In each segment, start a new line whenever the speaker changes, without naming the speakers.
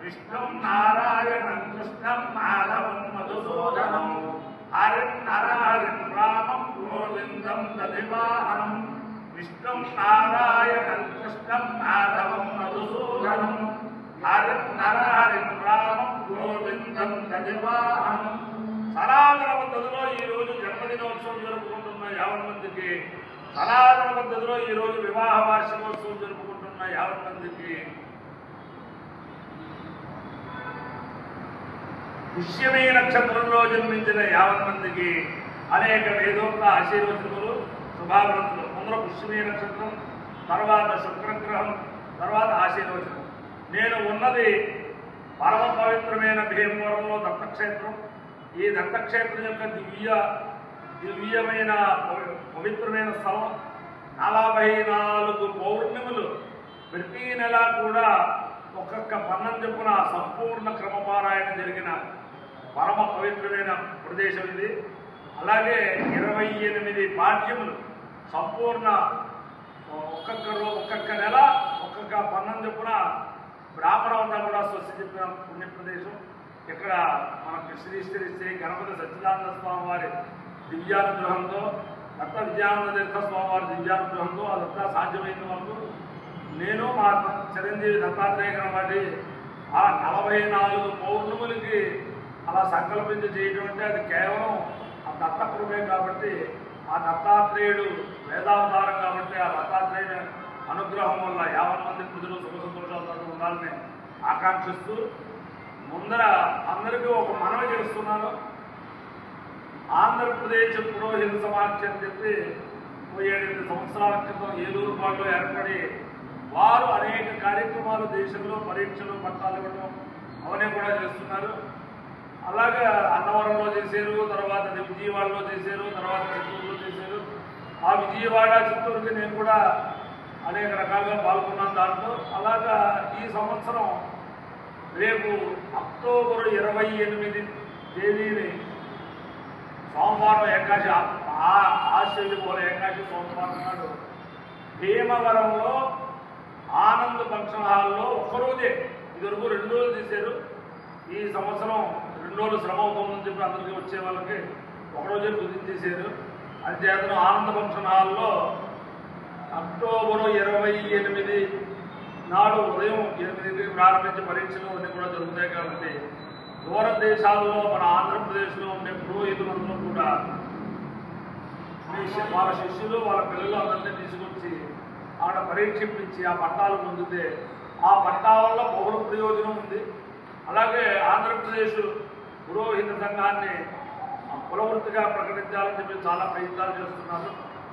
విష్ణుం నారాయణం కృష్ణం మాధవం మధుసూదనం హరిం నరహరిం రామం గోవిందం దదివాహనం విష్ణుం నారాయణం కృష్ణం మాధవం మధుసూదనం హరిం నరహరిం రామం గోవిందం నారాయణం కృష్ణం మాధవం మధుసూదనం హరిం నరహరిం రామం గోవిందం దదివాహనం సనాతన పద్ధతిలో ఈ రోజు జన్మదినోత్సవం జరుపుకుంటున్న యావన్ మందికి సనాతన పద్ధతిలో ఈ రోజు వివాహ వార్షికోత్సవం జరుపుకుంటున్న యావన్ మందికి పుష్యమే నక్షత్రంలో జన్మించిన యావన్ మందికి అనేక వేదోక్త ఆశీర్వచనములు శుభాగ్రంథులు ముందర పుష్యమే నక్షత్రం తర్వాత శుక్రగ్రహం తర్వాత ఆశీర్వచనం. నేను ఉన్నది పరమ పవిత్రమైన భీమవరంలో దత్తక్షేత్రం. ఈ దత్తక్షేత్రం యొక్క దివ్య దివ్యమైన పవిత్రమైన స్థలం. నలభై నాలుగు పౌర్ణిములు ప్రతి నెల కూడా ఒక్కొక్క పన్నం చెప్పున సంపూర్ణ క్రమపారాయణ జరిగిన పరమ పవిత్రమైన ప్రదేశం ఇది. అలాగే ఇరవై ఎనిమిది పాఠ్యములు సంపూర్ణ ఒక్కొక్క రో ఒక్కొక్క నెల ఒక్కొక్క పన్నం చెప్పున బ్రాహ్మణంతా కూడా స్వస్తి చెప్పిన పుణ్య ప్రదేశం ఇక్కడ మనకు శ్రీ శ్రీ శ్రీ గణపతి సచ్చిదానంద స్వామి వారి దివ్యానుగ్రహంతో దత్త విద్యానంద తీర్థ స్వామి వారి దివ్యానుగ్రహంతో అదంతా సాధ్యమైన వరకు నేను మా చిరంజీవి దత్తాత్రేయ గణపతి ఆ నలభై నాలుగు పౌర్ణములకి అలా సంకల్పించి చేయడం అంటే అది కేవలం ఆ దత్త కృపే కాబట్టి ఆ దత్తాత్రేయుడు వేదావతారం కాబట్టి ఆ దత్తాత్రేయ అనుగ్రహం వల్ల యావత్ మంది ప్రజలు సుఖ సంతోషాలతో ఉండాలని ఆకాంక్షిస్తూ ముందర అందరికీ ఒక మనవి చేస్తున్నాను. ఆంధ్రప్రదేశ్ పురోహిత సమాఖ్య అని చెప్పి ఏడెనిమిది సంవత్సరాల క్రితం ఏలూరు పాటలో ఏర్పడి వారు అనేక కార్యక్రమాలు దేశంలో పరీక్షలు పట్టాలు ఇవ్వడం అవన్నీ కూడా చేస్తున్నారు. అలాగే అన్నవరంలో చేశారు తర్వాత విజయవాడలో చేశారు తర్వాత చిత్తూరులో విజయవాడ చిత్తూరుకి నేను కూడా అనేక రకాలుగా పాల్గొన్నాను దాంట్లో. అలాగా ఈ సంవత్సరం రేపు అక్టోబర్ ఇరవై ఎనిమిది తేదీని సోమవారం ఏకాశి ఆశ్చర్యపోలే ఏకాశి సోమవారం నాడు భీమవరంలో ఆనంద్ ఫంక్షన్ హాల్లో ఒక్కరోజే ఇదివరకు రెండు రోజులు తీశారు. ఈ సంవత్సరం రెండు రోజులు శ్రమ అవుతుందని చెప్పి అందరికీ వచ్చే వాళ్ళకి ఒకరోజే కుదిరి తీశారు చేతను ఆనంద ఫంక్షన్ హాల్లో అక్టోబర్ ఇరవై ఎనిమిది నాడు ఉదయం ఎనిమిదికి ప్రారంభించే పరీక్షలు అన్నీ కూడా జరుగుతాయి కాబట్టి దూర దేశాల్లో మన ఆంధ్రప్రదేశ్లో ఉండే పురోహితులందరూ కూడా వాళ్ళ శిష్యులు వాళ్ళ పిల్లలు అందరినీ తీసుకొచ్చి ఆడ పరీక్షించి ఆ పట్టాలు పొందితే ఆ పట్టా వల్ల బహుళ ప్రయోజనం ఉంది. అలాగే ఆంధ్రప్రదేశ్ పురోహిత సంఘాన్ని కులవృత్తిగా ప్రకటించాలని చెప్పి చాలా ప్రయత్నాలు చేస్తున్నారు.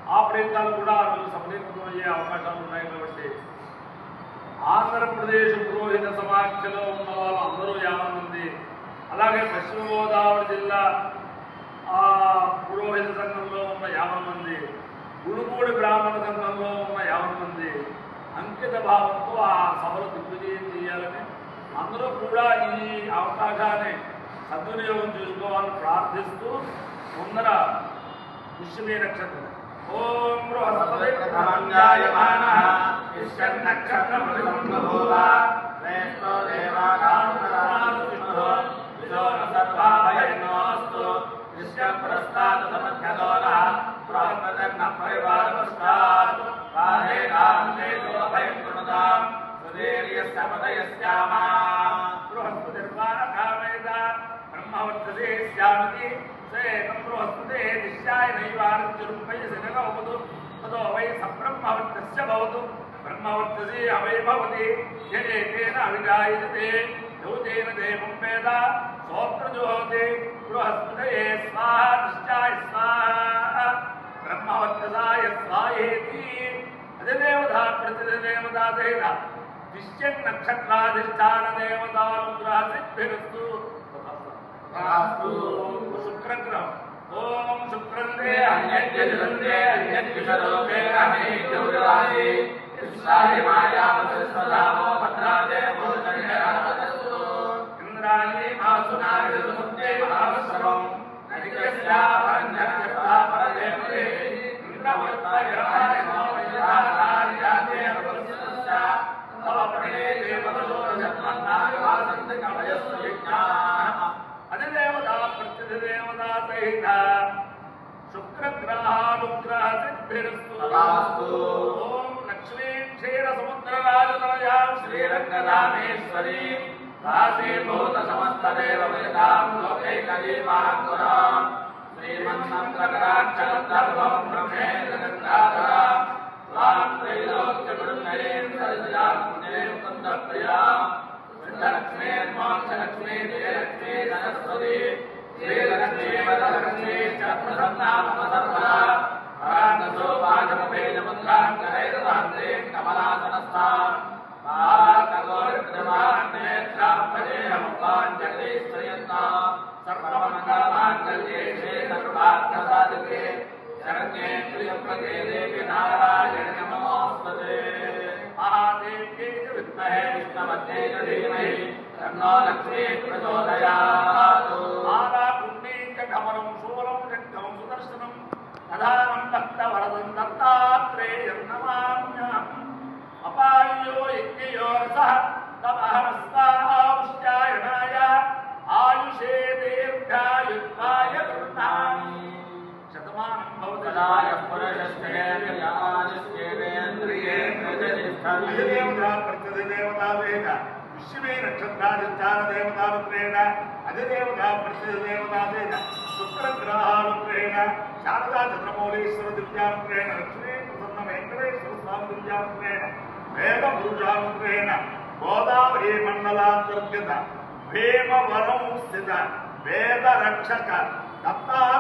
ఆ ప్రయత్నాలు కూడా వీళ్ళు సఫలీకృతం అయ్యే అవకాశాలు ఉన్నాయి కాబట్టి ఆంధ్రప్రదేశ్ పురోహిత సమాఖ్యలో ఉన్న వాళ్ళు అందరూ యాభై మంది అలాగే పశ్చిమ గోదావరి జిల్లా ఆ పురోహిత సంఘంలో ఉన్న యాభై మంది గురుగూడి బ్రాహ్మణ సంఘంలో ఉన్న యాభై మంది అంకిత భావంతో ఆ సభలు దిగ్విజయం చేయాలని అందరూ కూడా ఈ అవకాశాన్ని సద్వినియోగం చేసుకోవాలని ప్రార్థిస్తూ ముందర పుష్యమే నక్షత్రం. ఓం బృహస్పతి ప్రమంగాయమాన నక్షత్రం బృహస్పతి ప్రస్థాత సబ్రహ్మవర్తస్య భవతు బ్రహ్మవర్తసి అవై భవతి యజేతేన అవిజాయతే యౌతేన దేవం వేద సోత్రజోహతి బృహస్పతయే స్వాహ దిశ్యాయ స్వాహ బ్రహ్మవర్తసాయ స్వాహేతి అజదేవతా ప్రతిదేవతా సహిత విశ్వం నక్షత్రాధిష్టాన దేవతానుగ్రహ సిద్ధిరస్తు. శుక్రగ్రహం
सर्वे अन्यद्यजन्ते अन्यद्विषलोके अनेकौरादे कृष्णाय मायावसदामो
पत्रादे
मोदर्यरावदस्तु इन्द्राणि भासुनागतसुप्ते भावसरम् अधिकस्याभन्यक्ता परदेवते इन्द्रवर्ताय मामयारार्याते अवसरस्य तव प्रणेते पदशोरजन्मन्नागवासन्त कवयस्व यज्ञाः
अधिदेवता प्रतिदेवता सहिता శుక్రగ్రహానుగ్రహ సిద్ధిరస్తు. ఓం లక్ష్మీ క్షీర సముద్రరాజతనయాం
శ్రీరంగరామేశ్వరీ రాశీభూత సమస్తదేవ వేదాం లోకైకదీపాంకురాం శ్రీమన్మంత్రకరాక్షరద్ధర్వం బ్రహ్మేంద్రగంగాధరా త్వాం త్రైలోక్యమృంగరీం సరిసజాం పుణ్యే ముకుందప్రియా సిద్ధలక్ష్మీర్మోక్షలక్ష్మీ జయలక్ష్మీ సరస్వతి శ్రీలక్ష్మీ వరలక్ష్మీ చక్రసన్నామ సర్వదా పరాంగసో मुखान्तरैर्वान्ते कमलासनस्थान् नारायण नमोऽस्मते महादेव्ये च
विद्महे विष्णवते च धीमहि तन्नो लक्ष्मी प्रचोदयात् माता पुण्ये कमलं சதானம் பக்த வரதம் தத்தாத்ரேயம் நமாம்யம் அபாயோ யஜ்ஞயோரச தமஹனஸ்தாவுஷ்டாயணாய
ஆயுஷே
தீர்க்காயுத்வாய
கிருத்தாமி
சதமானம் பவதலாய പുരുഷേന്ദ്രിയേന്ദ്രിയേന്ദ്രജനിഷ്ഠേവതാവേന വിശ്വമേ നക്ഷത്രാധിഷ്ഠാന ദേവതാപത്രേണ അജദേവതാ പ്രത്യദേവതാവേന ശുക്രഗ്രഹാപത്രേണ శారదా చంద్రమౌళీశ్వర దివ్యారుద్రేణ లక్ష్మీ ప్రసన్న వెంకటేశ్వర స్వామి దివ్యారుద్రేణ వేద పురుషారుద్రేణ గోదావరి మండలాంతర్గత భీమవరం స్థిత వేద రక్షక దత్తా